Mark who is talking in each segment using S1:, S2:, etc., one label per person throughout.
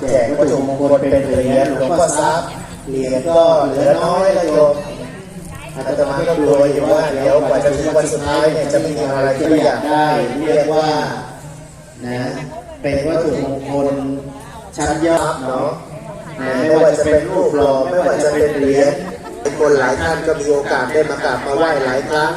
S1: แจกวัตถุมงคลเป็นเหรียญหลวงพ่อทรัพย์เหรียญก็เหลือน้อยแล้วโยมอาตมาก็กลัวยว่าเดี๋ยวกว่าจะถึงวันสุดท้ายเนี่ยจะมีอะไรที่เราอยากได้ เรียกว่านะเป็นวัตถุมงคลชั้นยอดเนาะนะไม่ว่าจะเป็นรูปหล่อไม่ว่าจะเป็นเหรียญคนหลายท่านก็มีโอกาสได้มากราบมาไหว้หลายครั้ง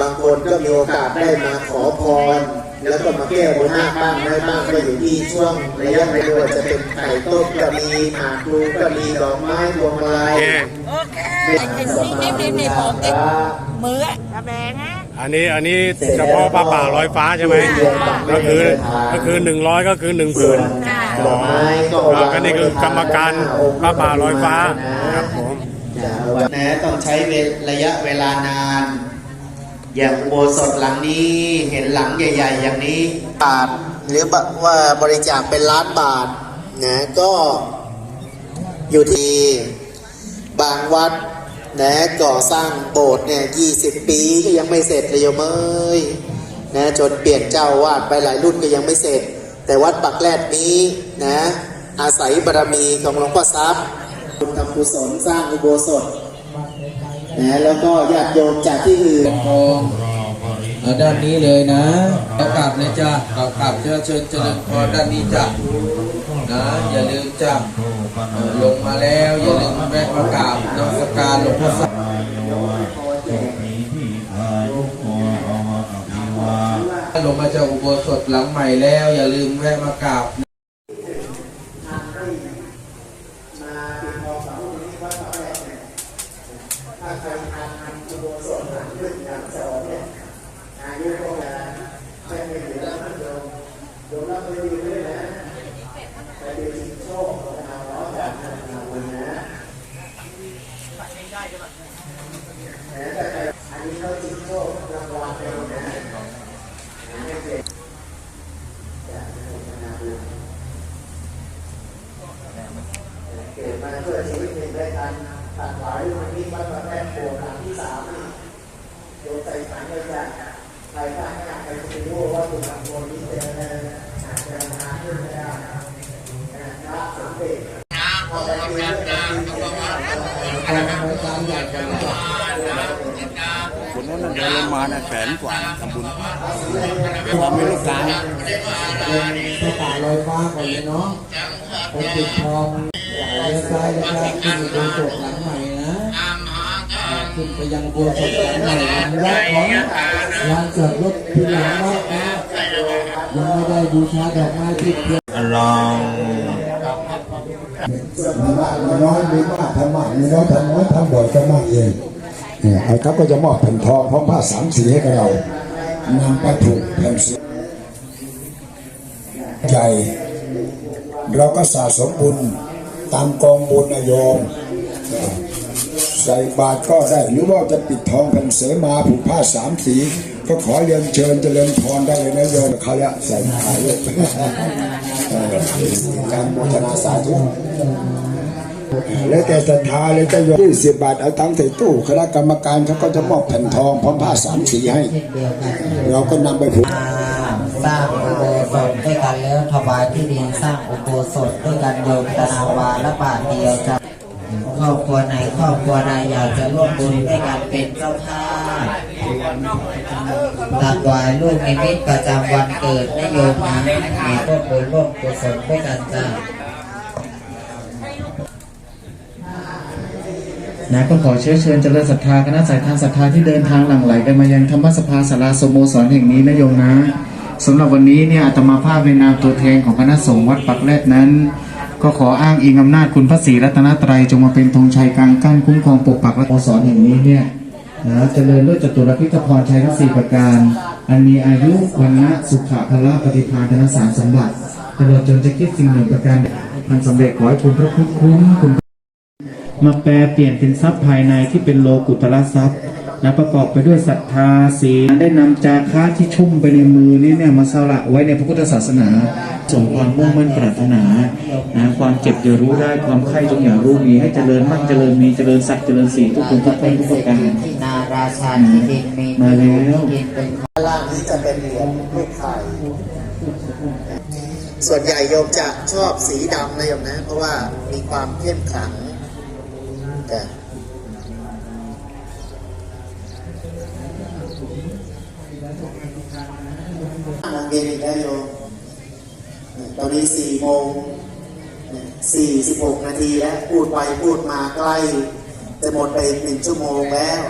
S1: บางคนก็มีโอกาสได้มาขอพร แล้วก็มาแก้บนหน้าบ้างได้บ้างก็อยู่ที่ช่วงระยะไม่ว่าจะเป็นไข่ต้มก็มีหมากพลูก็มีดอกไม้พวงมาลัย
S2: โอเคเห็นนี่นี่นี่ผมติดมืออะแบงฮะ
S3: อันนี้อันนี้เฉพาะผ้าป่าลอยฟ้าใช่ไหมก็คือก็คือหนึ่งร้อยก็คือหนึ่งผืน
S1: ดอกไม้ก็
S3: แล้วก็นี่คือกรรมการผ้าป่าลอยฟ้าครับผม
S1: นะต้องใช้เวลระยะเวลานาน อย่างอุโบสถหลังนี้เห็นหลังใหญ่ ๆ อย่างนี้บาทหรือว่าบริจาคเป็นล้านบาทนะก็อยู่ที่บางวัดนะก่อสร้างโบสถ์เนี่ย20ปีก็ยังไม่เสร็จเลยโยมเอ้ยนะจนเปลี่ยนเจ้าวาดไปหลายรุ่นก็ยังไม่เสร็จ แต่วัดปักแรดนี้นะอาศัยบารมีของหลวงพ่อทรัพย์คุณทำกุศลสร้างอุโบสถ นะแล้วก็ญาติโยมจากที่อื่น
S4: ทองเอาด้านนี้เลยนะเอากลับเลยจ้ะเอากลับเชิญเชิญเจริญพรด้านนี้จ้ะนะอย่าลืมจ้ะลงมาแล้วอย่าลืมแวะมากราบนมัสการหลวงพ่อสักลงมาจากอุโบสถหลังใหม่แล้ว อย่าลืมแวะมากราบ
S1: เกิดมาเพื่อชีวิตหนึ่งได้กันตัดหวายวันนี้วัดประแพทย์โบสถ์หลังที่สามนี่โยมใจฝันเลยจ้ะ ใครข้างหน้าใครจะรู้ว่าตุลาคมนี้จะอาจจะมาขึ้นไม่ได้พระสมเด็จพอได้เรียนเรื่องที่จะมาการบริการใหญ่กันแล้ว
S5: คนนั้นมันเดินมาน่ะแสนกว่าทำบุญความเป็นลูกหลาน
S4: พระป่าลอยฟ้าก่อนเลยเนาะไปปิดทองเลี้ยวซ้ายแล้วก็ขึ้นอุโบสถหลังใหม่นะ ขึ้นไปยังอุโบสถหลังใหม่วัดของลานจอดรถที่หลังวัดนะยังไม่ได้บูชาดอกไม้ที่เพียง
S5: ลอง
S6: มีมากมีน้อยมีมากทำมากมีน้อยทำน้อยทำบ่อยก็มากเองเนี่ยเอาครับก็จะมอบแผ่นทองพร้อมผ้าสามสีให้กับเรานำไปถูกแผ่นสีใหญ่เราก็สะสมบุญตามกองบุญนะโยม ใส่บาตรก็ได้ หรือว่าจะปิดทองแผ่นเสมาผูกผ้าสามสี ก็ขอเรียนเชิญเจริญพรได้เลยนะโยมเขาละใส่ขายเลยการโมทนาสาธุแล้วแต่ศรัทธาเลยจะโยมยี่สิบบาทเอาตังค์ใส่ตู้คณะกรรมการเขาก็จะมอบแผ่นทองพร้อมผ้าสามสีให้ เราก็นำไปผูก
S7: สร้างอุโบสถด้วยกันแล้วถวายที่ดินสร้างอุโบสถด้วยกันโยมตนาวาและบาทเดียวจะ ครอบครัวไหนครอบครัวใดอยากจะร่วมบุญด้วยกันเป็นเจ้าภาพตัดวายลูกในมิตประจำวันเกิดให้โยมนะมีร่วมบุญร่วมกุศลด้วยกันจ้า
S8: นะก็ขอเชื้อเชิญเจริญศรัทธาคณะสายทานศรัทธาที่เดินทางหลั่งไหลกันมายังธรรมสภาสาราสโมสรแห่งนี้นะโยมนะสำหรับวันนี้เนี่ยอาตมาภาพในนามตัวแทนของคณะสงฆ์วัดปักแรดนั้น ก็ขออ้างอิงอำนาจคุณพระศรีรัตนตรัยจงมาเป็นธงชัยกลางกั้นคุ้มครองปกปักและสโมสรแห่งนี้เนี่ยนะเจริญด้วยจตุรพิธพรชัยทั้งสี่ประการ อันมีอายุวันนะสุขะพละปฏิภาณธนสารสมบัติตลอดจนจะคิดสิ่งหนึ่งประการมันสำเร็จขอให้คุณพระคุณคุ้มคุณมาแปลเปลี่ยนเป็นทรัพย์ภายในที่เป็นโลกุตละทรัพย์ นะประกอบไปด้วยศรัทธาศีลได้นำจาค้าที่ชุ่มไปในมือนี้เนี่ยมาสละไว้ในพระพุทธศาสนาส่งความมุ่งมั่นปรารถนานะความเจ็บอย่ารู้ได้ความไข้จงอย่ารู้มีให้เจริญมั่นเจริญมีเจริญสักดิ์เจริญสีทุกคนทุกคนทุกประการ
S7: ที่นาราชาที่ดินมี
S8: มาแล้ว
S7: ที่ดินเป็น
S1: ด้านล่างนี้จะเป็นเหรียญลูกไข่ส่วนใหญ่โยมจะชอบสีดำนะโยมนะ เพราะว่ามีความเข้มขลังแต่ โมงเย็นอีกแล้วโยมตอนนี้สี่โมงสี่สิบหกนาทีแล้ว พูดไปพูดมาใกล้ จะหมดไปหนึ่งชั่วโมงแล้ว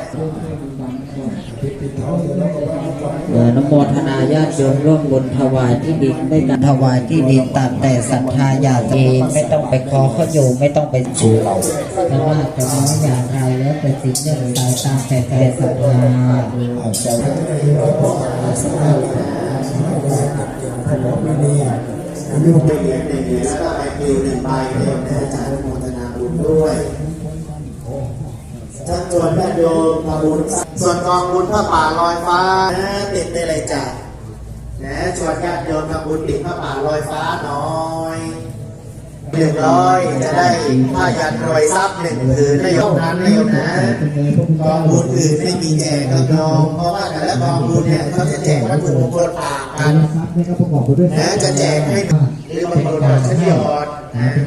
S7: อออนโมทนาญาติโยมร่วมบุญถวายที่ดินด้วยกันถวายที่ดินตามแต่ศรัทธาอยากจะไม่ต้องไปขอเขาอยู่ไม่ต้องไป
S6: ชื่อเรา
S7: ไม่ว่าจะน้อยอย่างไรแล้วแต่สิ่งอย่างใดตามแต่ใจศรัทธา
S6: อาศัยสภาพขนมไม่ดีลูก
S1: ไปเหรียญหนึ่งเหรียญแล้วก็ไปปลิวหนึ่งใบให้โยมนะอาจารย์อนุโมทนาบุญด้วย ท่านชวนญาติโยมทำบุญส่วนกองบุญผ้าป่าลอยฟ้านะติดได้เลยจ้ะนะชวนญาติโยมทำบุญติดผ้าป่าลอยฟ้าหน่อยหนึ่งร้อยจะได้ผ้ายันรวยทรัพย์หนึ่งผืนนโยมนั้นนะโยมนะกองบุญอื่นไม่มีแจกครับโยมเพราะว่าแต่ละกองบุญเนี่ยเขาจะแจกวัตถุมงคลต่างกันนะจะแจกให้หรือบางคนอาจจะหยอด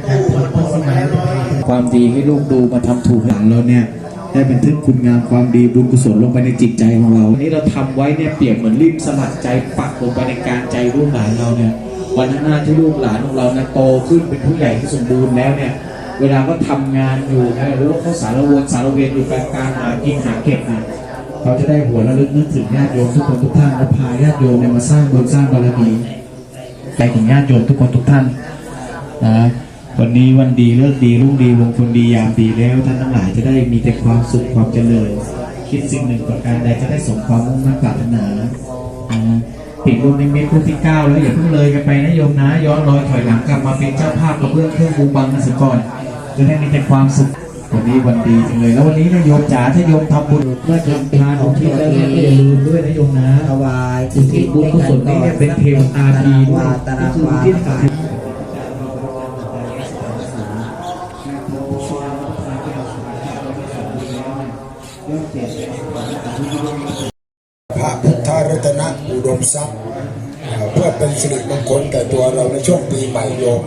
S1: ตู้มันโปนมาแล้วน้อย
S8: ความดีให้ลูกดูมาทำถูกหลังเราเนี่ย ได้บันทึกคุณงามความดีบุญกุศลลงไปในจิตใจของเราวันนี้เราทำไว้เนี่ยเปรียบเหมือนริมสลักใจปักลงไปในการใจลูกหลานเราเนี่ยวันข้างหน้าที่ลูกหลานของเราเนี่ยโตขึ้นเป็นผู้ใหญ่ที่สมบูรณ์แล้วเนี่ยเวลาเขาทำงานอยู่นะหรือว่าเขาสารวนสารเวรอยู่กลางการหากินหาเก็บนะเขาจะได้หัวระลึกนึกถึงญาติโยมทุกคนทุกท่านและพาญาติโยมเนี่ยมาสร้างบุญสร้างบารมีใจถึงญาติโยมทุกคนทุกท่านนะ วันนี้วันดีเลิกดีรุ่งดีมงคลดียามดีแล้วท่านทั้งหลายจะได้มีแต่ความสุขความเจริญ คิดสิ่งหนึ่งประการใดจะได้สมความมุ่งมั่นปรารถนาปิดลงในเมตรที่เก้าแล้วอย่าเพิ่งเลยกันไปนะโยมนะ ย้อนรอยถอยหลังกลับมาเป็นเจ้าภาพกระเบื้องเครื่องบูบังกันเสียก่อนจะได้มีแต่ความสุขวันนี้วันดีจังเลยแล้ววันนี้นะโยมจ๋าถ้าโยมทำบุญเมื่อทำทานของที่แล้วเนี่ยก็อย่าลืมด้วยนะโยมนะ
S7: ถวาย
S8: อุทิศบุญกุศลนี้เนี่ยเป็นเทวตาดีด้วย
S7: วาตนา
S8: ก็คือ
S7: วา
S8: อุทิศ
S6: อุดมทรัพย์เพื่อเป็นสิริมงคลแก่ตัวเราในช่วงปีใหม่โยม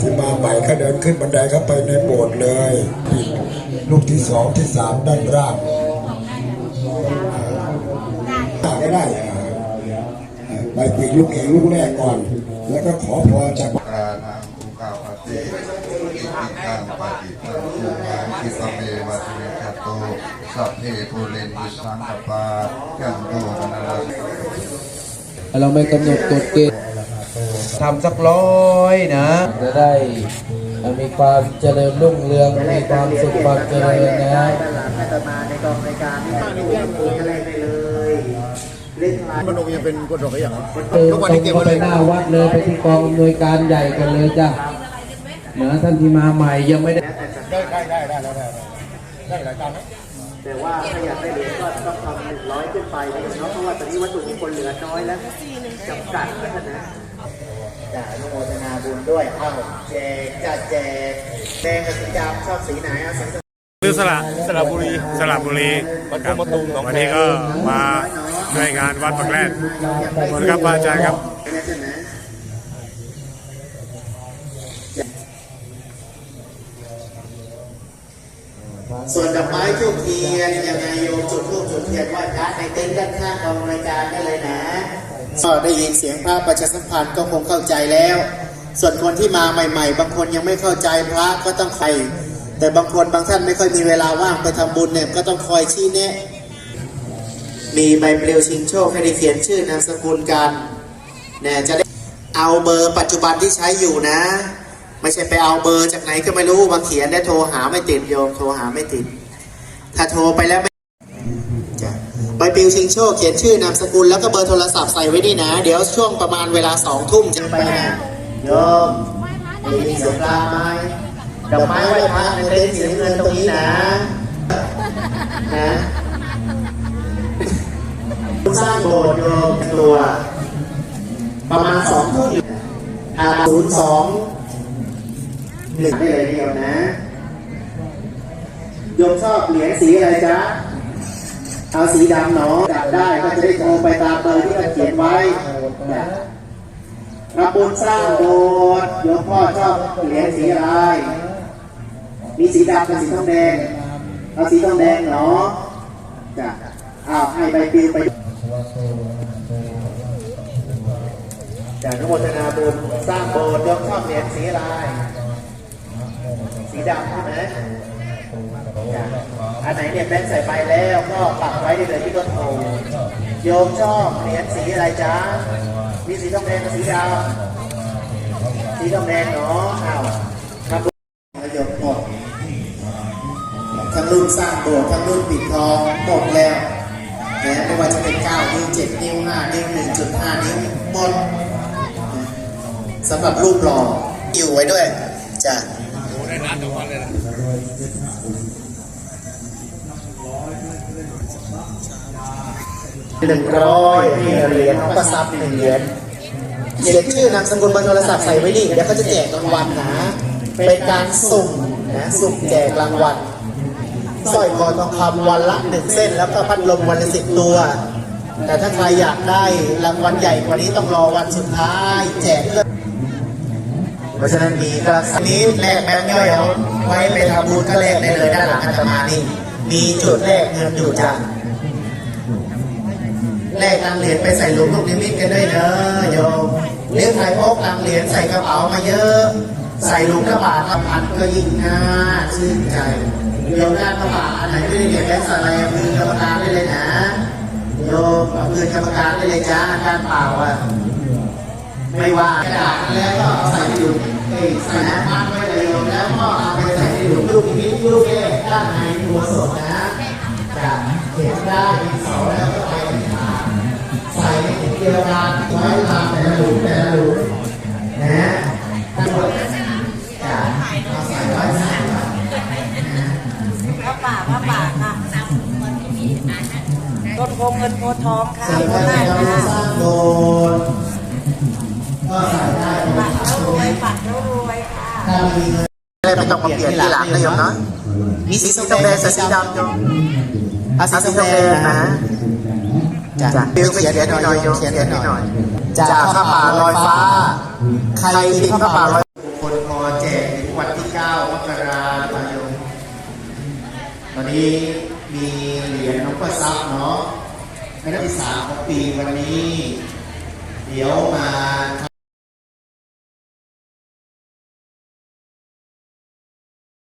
S6: ที่มาใหม่ก็เดินขึ้นบันไดเข้าไปในโบสถ์เลยลูกที่สองที่สามด้านล่างได้ได้ได้ไปปิดลูกเองลูกแรกก่อน แล้วก็ขอพรจาก
S9: ปรานังภูกาปฏิอิติตังปฏิปัตุงานคิปะเมวัตเมคโต สัพเพปุเรนติสังกปาจันโตปนรา
S4: เราไม่กำหนดกฎเกณฑ์ทำสักร้อยนะ จะได้มีความเจริญรุ่งเรือง มีความสุขความเจริญนะ
S1: ให้ต่อมาในกองรายการที่ดูจะได้ไปเลยเล่นมา
S5: มันยังเป็นกฎหมายอย่าง
S4: เติมตรงเข้าไปหน้าวัดเลยไปที่กองอำนวยการใหญ่กันเลยจ้ะนะท่านที่มาใหม่ยังไม่ได้
S5: ได้ได้ได้ได้ได้ได้หลายตังค์นะ
S1: แต่ว่าถ้าอยากได้เหรียญก็ต้องทำหนึ่งร้อยขึ้นไปนะเนาะเพราะว่าตอนนี้วัตถุมงคลเหลือน้อยแล้วจำกัดนะจะอนุโมทนาบุญด้วยเอ้าแจกจะแจกแดงกับสีดำชอบสีไหนเอาสี
S3: หรือสระสระบุรีสระบุรีครับวันนี้ก็มาช่วยงานวัดปักแรดขอบคุณครับพระอาจารย์ครับ
S1: ส่วนดอกไม้ทูบเทียนยังไงโยมจุดทูบจุดเทียนไหว้พรในเต็นท์ด้านข้างกองรายการได้เลยนะก็ได้ยินเสียงพระประชาสัมพันธ์ก็คงเข้าใจแล้ว ส่วนคนที่มาใหม่ ๆ บางคนยังไม่เข้าใจพระก็ต้องใครแต่บางคนบางท่านไม่ค่อยมีเวลาว่างไปทำบุญเนี่ยก็ต้องคอยชี้แนะมีใบปลิวชิงโชคให้ได้เขียนชื่อนามสกุลกันเนี่ยจะได้เอาเบอร์ปัจจุบันที่ใช้อยู่นะ ไม่ใช่ไปเอาเบอร์จากไหนก็ไม่รู้มาเขียนได้โทรหาไม่ติดโยม โทรหาไม่ติด ถ้าโทรไปแล้วไม่จะใบปลิวชิงโชคเขียนชื่อนามสกุลแล้วก็เบอร์โทรศัพท์ใส่ไว้นี่นะ เดี๋ยวช่วงประมาณเวลาสองทุ่มจะไปนะโยมมีเสียงปลาไม้ดอกไม้ไหว้พระในเต็นท์สีเงินตรงนี้นะนะสร้างโบสถ์โยมตัว ประมาณสองทุ่มอ่าศูนย์สอง หนึ่งได้เลยเดียวนะโยมชอบเหรียญสีอะไรจ๊ะ เอาสีดำเนาะจับได้ก็จะได้โทรไปตามเบอร์ที่เราเขียนไว้นะทำบุญสร้างโบสถ์หลวงพ่อชอบเหรียญสีอะไร มีสีดำกับสีทองแดง เอาสีทองแดงเนาะจ้ะอ้าวให้ใบปลิวไปจากนุโมทนาบุญสร้างโบสถ์โยมชอบเหรียญสีอะไร สีดำใช่ไหมจ้ะอันไหนเนี่ยแบงค์ใส่ไปแล้วก็ปักไว้ได้เลยที่ต้นโพโยมชอบเหรียญสีอะไรจ๊ะมีสีทองแดงกับสีดำสีทองแดงเนาะอ้าวทำบุญประโยชน์หมดทั้งรุ่นสร้างโบสถ์ทั้งรุ่นปิดทองหมดแล้วนะไม่ว่าจะเป็น9นิ้ว7นิ้ว5นิ้ว1.5นิ้วหมดสำหรับรูปหล่ออยู่ไว้ด้วยจ้ะ หนึ่งร้อยเหรียญองประซับหนึ่งเหรียญเขียนชื่อนามสกุลเบอร์โทรศัพท์ใส่ไว้ดิเดี๋ยวเขาจะแจกรางวัลนะ เป็นการสุ่มนะสุ่มแจกรางวัลสร้อยคอทองคำวันละหนึ่งเส้น แล้วก็พัดลมวันละสิบตัว แต่ถ้าใครอยากได้รางวัลใหญ่กว่านี้ต้องรอวันสุดท้ายแจกเพื่อ เพราะฉะนั้นมีก็สนี้แลกแบงค์ย่อยเอาไว้ไปทำบุญก็แลกได้เลยด้านหลังอาตมานี่มีจุดแลกเงินอยู่จ้ะแลกตังเหรียญไปใส่หลุมลูกนิมิตกันด้วยเนอะโยมเลี้ยงใครพกตังเหรียญใส่กระเป๋ามาเยอะ ใส่หลุมกระบาดละพันก็ยิ่งน่าชื่นใจโยมด้านกระบะอันไหนไม่ได้เก็บแบงค์สแลมคือกรรมการได้เลยนะโยมเอาคืนกรรมการได้เลยจ้าด้านเปล่าอะ ไม่ว่ากระดาษแล้วก็เอาใส่ถุงเอ้ใส่น้ำมันไว้เลยแล้วก็เอาไปใส่ถุงลูกนิดลูกแรกด้านในตัวสดนะจะเก็บได้ดินสอแล้วก็ไปผ่าใส่ในถุงเดียวกันไว้ตามแต่ละหลุมแต่ละหลุมนะทั้งหมดจะเอาใส่ไว้ใส่ไว้
S2: พระป่าพระป่าค่ะต้นโพเงินโพทองค่ะ
S1: สิ่ง
S2: โพ
S1: ที่
S2: นา
S1: เรา
S2: ค่ะ
S1: สร้างโบสถ์ ก็ใส่ได้
S2: ปัดแล้วรวยปัดแล้วรวยค่ะ
S1: ถ้ามีเงินไม่ต้องมาเปลี่ยนที่หลังนะโยมเนาะมีสีทองแดงสีดำโยมอาสีทองแดงนะจ้ะเดี๋ยวเขียนเดี๋ยวหน่อยโยมเขียนเดี๋ยวหน่อยจากผ้าป่าลอยฟ้า ใครติดผ้าป่าลอยคนพอแจกถึงวันที่9มกราคมโยมตอนนี้มีเหรียญหลวงพ่อทรัพย์เนาะในนักที่สาของปีวันนี้ เดี๋ยวมา